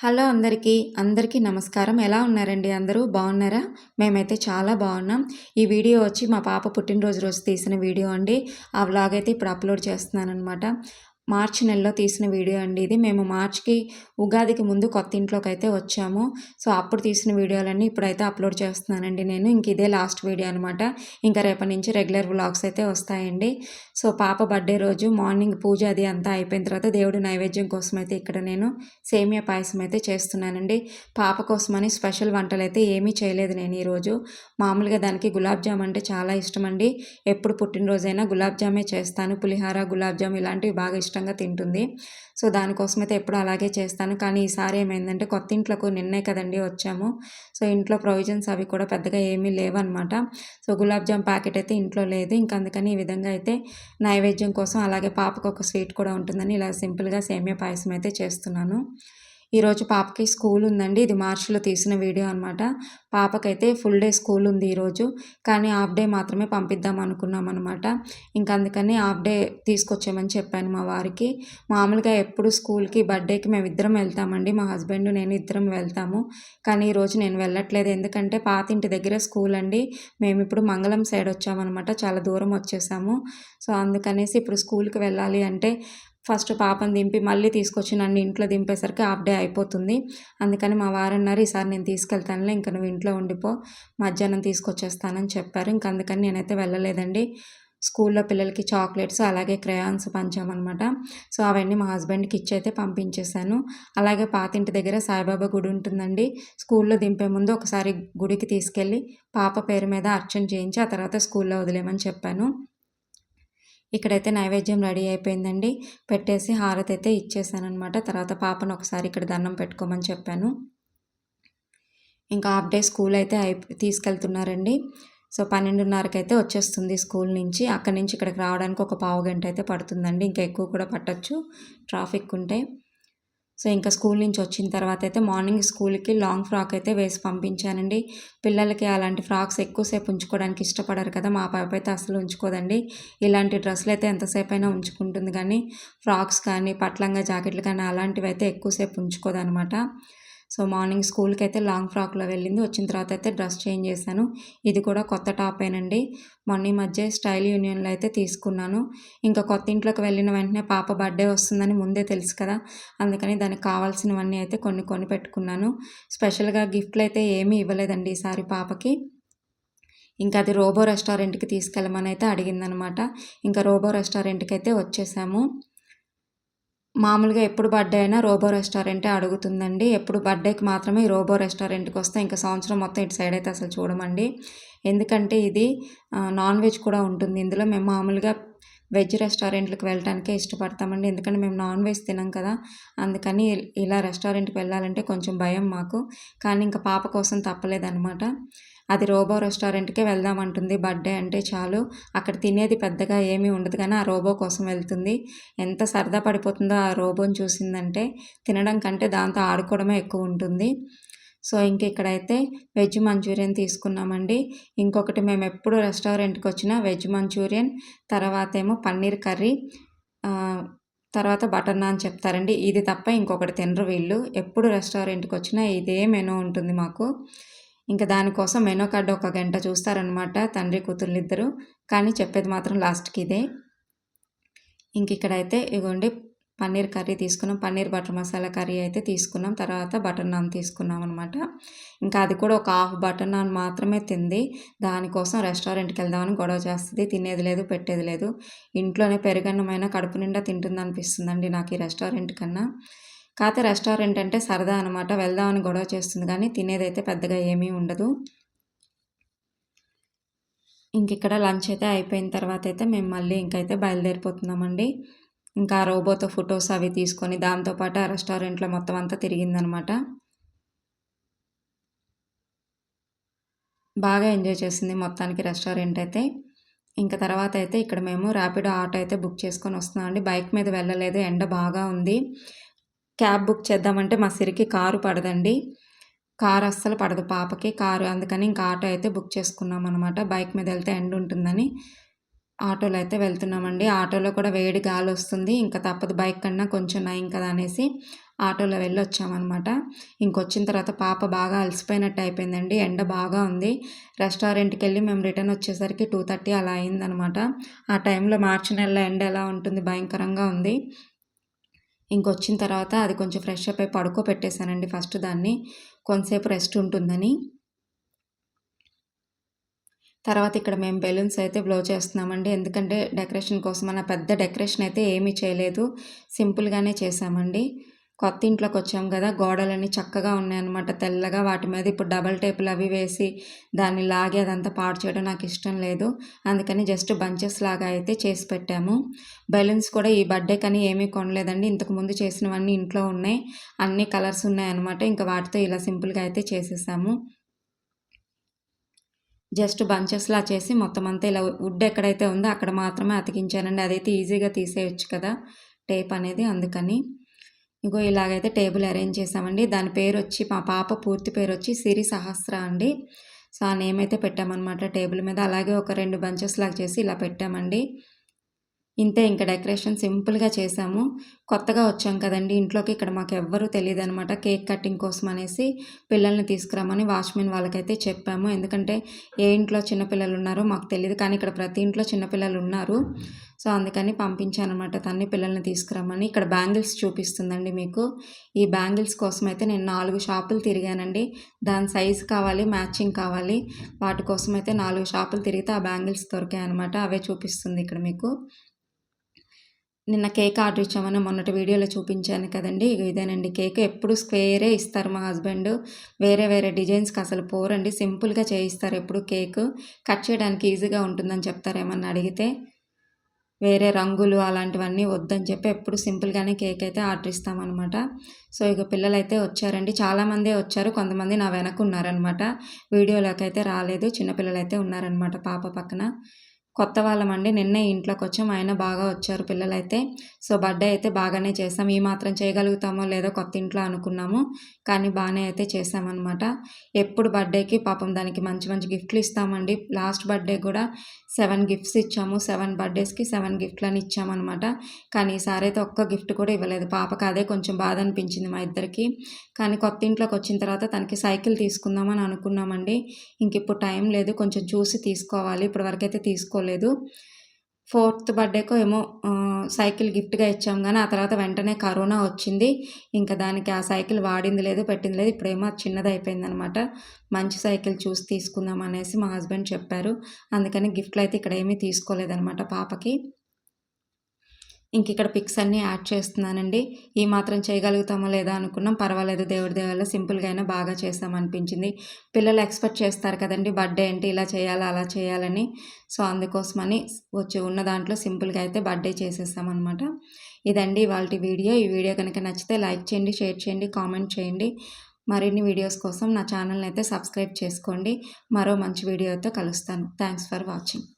Hello అందరికీ అందరికీ నమస్కారం. ఎలా ఉన్నారండి అందరూ? బాగున్నారా? మేమైతే చాలా బాగున్నాం. ఈ వీడియో వచ్చి మా పాప పుట్టినరోజు రోజు తీసిన వీడియో అండి. ఆ వ్లాగ్ అయితే ఇప్పుడు అప్లోడ్ చేస్తున్నాను అనమాట మార్చి నెలలో తీసిన వీడియో అండి ఇది. మేము మార్చ్కి ఉగాదికి ముందు కొత్త ఇంట్లోకి అయితే వచ్చాము. సో అప్పుడు తీసిన వీడియోలన్నీ ఇప్పుడైతే అప్లోడ్ చేస్తున్నానండి నేను. ఇంక ఇదే లాస్ట్ వీడియో అనమాట ఇంకా రేపటి నుంచి రెగ్యులర్ వ్లాగ్స్ అయితే వస్తాయండి. సో పాప బర్త్డే రోజు మార్నింగ్ పూజ అది అంతా అయిపోయిన తర్వాత దేవుడి నైవేద్యం కోసం అయితే ఇక్కడ నేను సేమియా పాయసం అయితే చేస్తున్నానండి. పాప కోసమని స్పెషల్ వంటలు అయితే ఏమీ చేయలేదు నేను ఈరోజు మామూలుగా దానికి గులాబ్ జామ్ అంటే చాలా ఇష్టం అండి. ఎప్పుడు పుట్టినరోజైనా గులాబ్ జామే చేస్తాను. పులిహార గులాబ్ జామ్ ఇలాంటివి బాగా ఇష్టం ఇష్టంగా తింటుంది. సో దానికోసం అయితే ఎప్పుడు అలాగే చేస్తాను. కానీ ఈసారి ఏమైందంటే కొత్త ఇంట్లోకి నిన్నే కదండి వచ్చాము. సో ఇంట్లో ప్రొవిజన్స్ అవి కూడా పెద్దగా ఏమీ లేవన్నమాట. సో గులాబ్ జామ్ ప్యాకెట్ అయితే ఇంట్లో లేదు. ఇంకా అందుకని ఈ విధంగా అయితే నైవేద్యం కోసం అలాగే పాపకు ఒక స్వీట్ కూడా ఉంటుందని ఇలా సింపుల్గా సేమియా పాయసం అయితే చేస్తున్నాను. ఈరోజు పాపకి స్కూల్ ఉందండి. ఇది మార్చిలో తీసిన వీడియో అనమాట పాపకైతే ఫుల్ డే స్కూల్ ఉంది ఈరోజు. కానీ హాఫ్ డే మాత్రమే పంపిద్దాం అనుకున్నాం అనమాట ఇంకా అందుకని హాఫ్ డే తీసుకొచ్చామని చెప్పాను మా వారికి. మామూలుగా ఎప్పుడు స్కూల్కి బర్త్డేకి మేము ఇద్దరం వెళ్తామండి. మా హస్బెండ్ నేను ఇద్దరం వెళ్తాము. కానీ ఈరోజు నేను వెళ్ళట్లేదు. ఎందుకంటే పాత ఇంటి దగ్గర స్కూల్ అండి. మేము ఇప్పుడు మంగళం సైడ్ వచ్చామన్నమాట. చాలా దూరం వచ్చేసాము. సో అందుకనేసి ఇప్పుడు స్కూల్కి వెళ్ళాలి అంటే ఫస్ట్ పాపను దింపి మళ్ళీ తీసుకొచ్చి నన్ను ఇంట్లో దింపేసరికి హాఫ్ డే అయిపోతుంది. అందుకని మా వారన్నారు ఈసారి నేను తీసుకెళ్తానులే ఇంకా నువ్వు ఇంట్లో ఉండిపో మధ్యాహ్నం తీసుకొచ్చేస్తానని చెప్పారు. ఇంక అందుకని నేనైతే వెళ్ళలేదండి. స్కూల్లో పిల్లలకి చాక్లెట్స్ అలాగే క్రయాన్స్ పంచామన్నమాట. సో అవన్నీ మా హస్బెండ్కి ఇచ్చి అయితే పంపించేశాను. అలాగే పాతింటి దగ్గర సాయిబాబా గుడి ఉంటుందండి. స్కూల్లో దింపే ముందు ఒకసారి గుడికి తీసుకెళ్ళి పాప పేరు మీద అర్చన చేయించి ఆ తర్వాత స్కూల్లో వదిలేమని చెప్పాను. ఇక్కడైతే నైవేద్యం రెడీ అయిపోయిందండి. పెట్టేసి హారతి అయితే ఇచ్చేసానమాట తర్వాత పాపను ఒకసారి ఇక్కడ దండం పెట్టుకోమని చెప్పాను. ఇంకా హాఫ్ డే స్కూల్ అయితే అయి తీసుకెళ్తున్నారండి. సో పన్నెండున్నరకి అయితే వచ్చేస్తుంది స్కూల్ నుంచి. అక్కడి నుంచి ఇక్కడికి రావడానికి ఒక పావు గంట అయితే పడుతుందండి. ఇంకా ఎక్కువ కూడా పట్టచ్చు. ట్రాఫిక్ ఉంటే. సో ఇంకా స్కూల్ నుంచి వచ్చిన తర్వాత అయితే మార్నింగ్ స్కూల్కి లాంగ్ ఫ్రాక్ అయితే వేసి పంపించానండి. పిల్లలకి అలాంటి ఫ్రాక్స్ ఎక్కువసేపు ఉంచుకోవడానికి ఇష్టపడరు కదా మా పాప అయితే అసలు ఉంచుకోదండి. ఇలాంటి డ్రెస్సులు అయితే ఎంతసేపు అయినా ఉంచుకుంటుంది కానీ ఫ్రాక్స్ కానీ పట్లంగా జాకెట్లు కానీ అలాంటివి అయితే ఎక్కువసేపు ఉంచుకోదనమాట. సో మార్నింగ్ స్కూల్కి అయితే లాంగ్ ఫ్రాక్లో వెళ్ళింది. వచ్చిన తర్వాత అయితే డ్రెస్ చేంజ్ చేశాను. ఇది కూడా కొత్త టాపేనండి. మొన్న మధ్య స్టైల్ యూనియన్లో అయితే తీసుకున్నాను. ఇంకా కొత్త ఇంట్లోకి వెళ్ళిన వెంటనే పాప బర్త్డే వస్తుందని ముందే తెలుసు కదా. అందుకని దానికి కావాల్సినవన్నీ అయితే కొన్ని కొని పెట్టుకున్నాను. స్పెషల్గా గిఫ్ట్లు అయితే ఏమీ ఇవ్వలేదండి ఈసారి పాపకి. ఇంకా అది రోబో రెస్టారెంట్కి తీసుకెళ్ళమని అయితే అడిగిందనమాట. ఇంకా రోబో రెస్టారెంట్కి అయితే వచ్చేసాము. మామూలుగా ఎప్పుడు బర్త్డే అయినా రోబో రెస్టారెంటే అడుగుతుందండి. ఎప్పుడు బర్త్డేకి మాత్రమే ఈ రోబో రెస్టారెంట్కి వస్తే ఇంకా సంవత్సరం మొత్తం ఇటు సైడ్ అయితే అసలు చూడమండి. ఎందుకంటే ఇది నాన్ వెజ్ కూడా ఉంటుంది. ఇందులో మేము మామూలుగా వెజ్ రెస్టారెంట్లకు వెళ్ళటానికే ఇష్టపడతామండి. ఎందుకంటే మేము నాన్ వెజ్ తినాం కదా. అందుకని ఇలా రెస్టారెంట్కి వెళ్ళాలంటే కొంచెం భయం మాకు. కానీ ఇంకా పాప కోసం తప్పలేదనమాట అది రోబో రెస్టారెంట్కే వెళ్దామంటుంది. బర్త్డే అంటే చాలు. అక్కడ తినేది పెద్దగా ఏమీ ఉండదు కానీ ఆ రోబో కోసం వెళ్తుంది. ఎంత సరదా పడిపోతుందో ఆ రోబోని చూసిందంటే తినడం కంటే దాంతో ఆడుకోవడమే ఎక్కువ ఉంటుంది. సో ఇంక ఇక్కడైతే వెజ్ మంచూరియన్ తీసుకున్నామండి. ఇంకొకటి మేము ఎప్పుడు రెస్టారెంట్కి వచ్చినా వెజ్ మంచూరియన్ తర్వాత ఏమో పన్నీర్ కర్రీ తర్వాత బటర్ నాన్ చెప్తారండి. ఇది తప్ప ఇంకొకటి తినరు వీళ్ళు. ఎప్పుడు రెస్టారెంట్కి వచ్చినా ఇదే మెనూ ఉంటుంది మాకు. ఇంకా దానికోసం మెనో కార్డు ఒక గంట చూస్తారనమాట తండ్రి కూతుర్లు ఇద్దరు కానీ చెప్పేది మాత్రం లాస్ట్కి ఇదే. ఇంక ఇక్కడైతే ఇగోండి పన్నీర్ కర్రీ తీసుకున్నాం. పన్నీర్ బటర్ మసాలా కర్రీ అయితే తీసుకున్నాం. తర్వాత బటర్ నాన్ తీసుకున్నాం అనమాట ఇంకా అది కూడా ఒక హాఫ్ బటర్ నాన్ మాత్రమే తింది. దానికోసం రెస్టారెంట్కి వెళ్దామని గొడవ చేస్తుంది. తినేది లేదు పెట్టేది లేదు. ఇంట్లోనే పెరుగన్నమైన కడుపు నిండా తింటుంది అనిపిస్తుందండి నాకు ఈ రెస్టారెంట్ కన్నా. కాకపోతే రెస్టారెంట్ అంటే సరదా అనమాట వెళ్దామని గొడవ చేస్తుంది కానీ తినేదైతే పెద్దగా ఏమీ ఉండదు. ఇంక ఇక్కడ లంచ్ అయితే అయిపోయిన తర్వాత అయితే మేము మళ్ళీ ఇంకైతే బయలుదేరిపోతున్నామండి. ఇంకా రోబోతో ఫొటోస్ అవి తీసుకొని దాంతోపాటు ఆ రెస్టారెంట్లో మొత్తం అంతా తిరిగిందనమాట బాగా ఎంజాయ్ చేసింది మొత్తానికి రెస్టారెంట్ అయితే. ఇంకా తర్వాత అయితే ఇక్కడ మేము ర్యాపిడో ఆటో అయితే బుక్ చేసుకొని వస్తున్నామండి. బైక్ మీద వెళ్ళలేదు. ఎండ బాగా ఉంది. క్యాబ్ బుక్ చేద్దామంటే మా సిరికి కారు పడదండి. కారు అస్సలు పడదు పాపకి కారు. అందుకని ఇంకా ఆటో అయితే బుక్ చేసుకున్నాం అనమాట బైక్ మీద వెళ్తే ఎండ్ ఉంటుందని ఆటోలో అయితే వెళ్తున్నామండి. ఆటోలో కూడా వేడి గాలి వస్తుంది. ఇంకా తప్పదు బైక్ కన్నా కొంచెం నయం కదా అనేసి ఆటోలో వెళ్ళి వచ్చామన్నమాట ఇంకొచ్చిన తర్వాత పాప బాగా అలసిపోయినట్టు అయిపోయిందండి. ఎండ బాగా ఉంది. రెస్టారెంట్కి వెళ్ళి మేము రిటర్న్ వచ్చేసరికి టూ థర్టీ అలా అయిందనమాట ఆ టైంలో మార్చి నెలలో ఎండ ఎలా ఉంటుంది? భయంకరంగా ఉంది. ఇంకొచ్చిన తర్వాత అది కొంచెం ఫ్రెష్ అప్ అయి పడుకోబెట్టేశానండి ఫస్ట్ దాన్ని. కొంతసేపు రెస్ట్ ఉంటుందని. తర్వాత ఇక్కడ మేము బెలూన్స్ అయితే బ్లో చేస్తున్నామండి. ఎందుకంటే డెకరేషన్ కోసం అన్న పెద్ద డెకరేషన్ అయితే ఏమీ చేయలేదు. సింపుల్గానే చేసామండి కొత్త ఇంట్లోకి వచ్చాం కదా గోడలన్నీ చక్కగా ఉన్నాయన్నమాట. తెల్లగా వాటి మీద ఇప్పుడు డబల్ టేపులు అవి వేసి దాన్ని లాగి అదంతా పాడు చేయడం నాకు ఇష్టం లేదు. అందుకని జస్ట్ బంచెస్ లాగా అయితే చేసి పెట్టాము. బెలూన్స్ కూడా ఈ బర్త్డే కానీ ఏమీ కొనలేదండి. ఇంతకుముందు చేసినవన్నీ ఇంట్లో ఉన్నాయి. అన్ని కలర్స్ ఉన్నాయన్నమాట. ఇంకా వాటితో ఇలా సింపుల్గా అయితే చేసేసాము. జస్ట్ బంచెస్లా చేసి మొత్తం అంతా ఇలా వుడ్ ఎక్కడైతే ఉందో అక్కడ మాత్రమే అతికించానండి. అదైతే ఈజీగా తీసేయచ్చు కదా టేప్ అనేది అందుకని. ఇగో ఇలాగైతే టేబుల్ అరేంజ్ చేసామండి దాని పేరు వచ్చి మా పాప పూర్తి పేరు వచ్చి సిరి సహస్ర అండి. సో ఆ నేమ్ అయితే పెట్టామన్నమాట టేబుల్ మీద. అలాగే ఒక రెండు బంచెస్ లాగా చేసి ఇలా పెట్టామండి. ఇంతే ఇంకా డెకరేషన్ సింపుల్గా చేసాము కొత్తగా వచ్చాం కదండి ఇంట్లోకి. ఇక్కడ మాకు ఎవ్వరూ తెలియదు అనమాట కేక్ కటింగ్ కోసం అనేసి పిల్లల్ని తీసుకురామని వాచ్మెన్ వాళ్ళకైతే చెప్పాము. ఎందుకంటే ఏ ఇంట్లో చిన్నపిల్లలు ఉన్నారో మాకు తెలియదు కానీ ఇక్కడ ప్రతి ఇంట్లో చిన్నపిల్లలు ఉన్నారు. సో అందుకని పంపించాను అనమాట తన్ని పిల్లల్ని తీసుకురమ్మని. ఇక్కడ బ్యాంగిల్స్ చూపిస్తుందండి మీకు. ఈ బ్యాంగిల్స్ కోసం అయితే నేను నాలుగు షాపులు తిరిగానండి. దాని సైజు కావాలి మ్యాచింగ్ కావాలి. వాటి కోసం అయితే నాలుగు షాపులు తిరిగితే ఆ బ్యాంగిల్స్ దొరికాయి అనమాట అవే చూపిస్తుంది ఇక్కడ మీకు. నిన్న కేక్ ఆర్డర్ ఇచ్చామని మొన్నటి వీడియోలో చూపించాను కదండి. ఇదేనండి కేక్. ఎప్పుడు స్క్వేరే ఇస్తారు మా హస్బెండ్. వేరే వేరే డిజైన్స్కి అసలు పోరండి. సింపుల్గా చేయిస్తారు ఎప్పుడు కేక్. కట్ చేయడానికి ఈజీగా ఉంటుందని చెప్తారేమన్నా అడిగితే. వేరే రంగులు అలాంటివన్నీ వద్దని చెప్పి ఎప్పుడు సింపుల్గానే కేక్ అయితే ఆర్డర్ ఇస్తామన్నమాట సో ఇక పిల్లలు అయితే వచ్చారండి. చాలామందే వచ్చారు. కొంతమంది నా వెనక ఉన్నారనమాట వీడియోలోకి అయితే రాలేదు. చిన్నపిల్లలు అయితే ఉన్నారనమాట పాప పక్కన. కొత్త వాళ్ళమండి. నిన్నే ఇంట్లోకి వచ్చాం ఆయన బాగా వచ్చారు పిల్లలైతే. సో బర్త్డే అయితే బాగానే చేసాం ఈ మాత్రం చేయగలుగుతామో లేదో కొత్త ఇంట్లో అనుకున్నాము. కానీ బాగానే అయితే చేసామన్నమాట ఎప్పుడు బర్త్డేకి పాపం దానికి మంచి మంచి గిఫ్ట్లు ఇస్తామండి. లాస్ట్ బర్త్డే కూడా సెవెన్ గిఫ్ట్స్ ఇచ్చాము. సెవెన్ బర్త్డేస్కి సెవెన్ గిఫ్ట్లని ఇచ్చామన్నమాట. కానీ ఈసారి అయితే ఒక్క గిఫ్ట్ కూడా ఇవ్వలేదు. పాపకు అదే కొంచెం బాధ అనిపించింది మా ఇద్దరికి. కానీ కొత్త ఇంట్లోకి వచ్చిన తర్వాత తనకి సైకిల్ తీసుకుందామని అనుకున్నామండి. ఇంక ఇప్పుడు టైం లేదు. కొంచెం చూసి తీసుకోవాలి. ఇప్పటి తీసుకో తీసుకోలేదు. ఫోర్త్ బర్త్డేకో ఏమో సైకిల్ గిఫ్ట్గా ఇచ్చాం కానీ ఆ తర్వాత వెంటనే కరోనా వచ్చింది. ఇంకా దానికి ఆ సైకిల్ వాడింది లేదు పెట్టింది లేదు. ఇప్పుడేమో చిన్నది అయిపోయింది అనమాట మంచి సైకిల్ చూసి తీసుకుందాం అనేసి మా హస్బెండ్ చెప్పారు. అందుకని గిఫ్ట్లు అయితే ఇక్కడ ఏమీ తీసుకోలేదనమాట పాపకి. ఇంక ఇక్కడ పిక్స్ అన్నీ యాడ్ చేస్తున్నానండి. ఈ మాత్రం చేయగలుగుతామో లేదా అనుకున్నాం. పర్వాలేదు దేవుడి దేవుళ్ళ సింపుల్గా అయినా బాగా చేస్తామనిపించింది పిల్లలు ఎక్స్పెక్ట్ చేస్తారు కదండి బర్త్డే ఏంటి ఇలా చేయాలి అలా చేయాలని. సో అందుకోసమని వచ్చి ఉన్న దాంట్లో సింపుల్గా అయితే బర్త్డే చేసేస్తామన్నమాట ఇదండి వాళ్ళ వీడియో. ఈ వీడియో కనుక నచ్చితే లైక్ చేయండి షేర్ చేయండి కామెంట్ చేయండి. మరిన్ని వీడియోస్ కోసం నా ఛానల్ని అయితే సబ్స్క్రైబ్ చేసుకోండి. మరో మంచి వీడియోతో కలుస్తాను. Thanks for watching.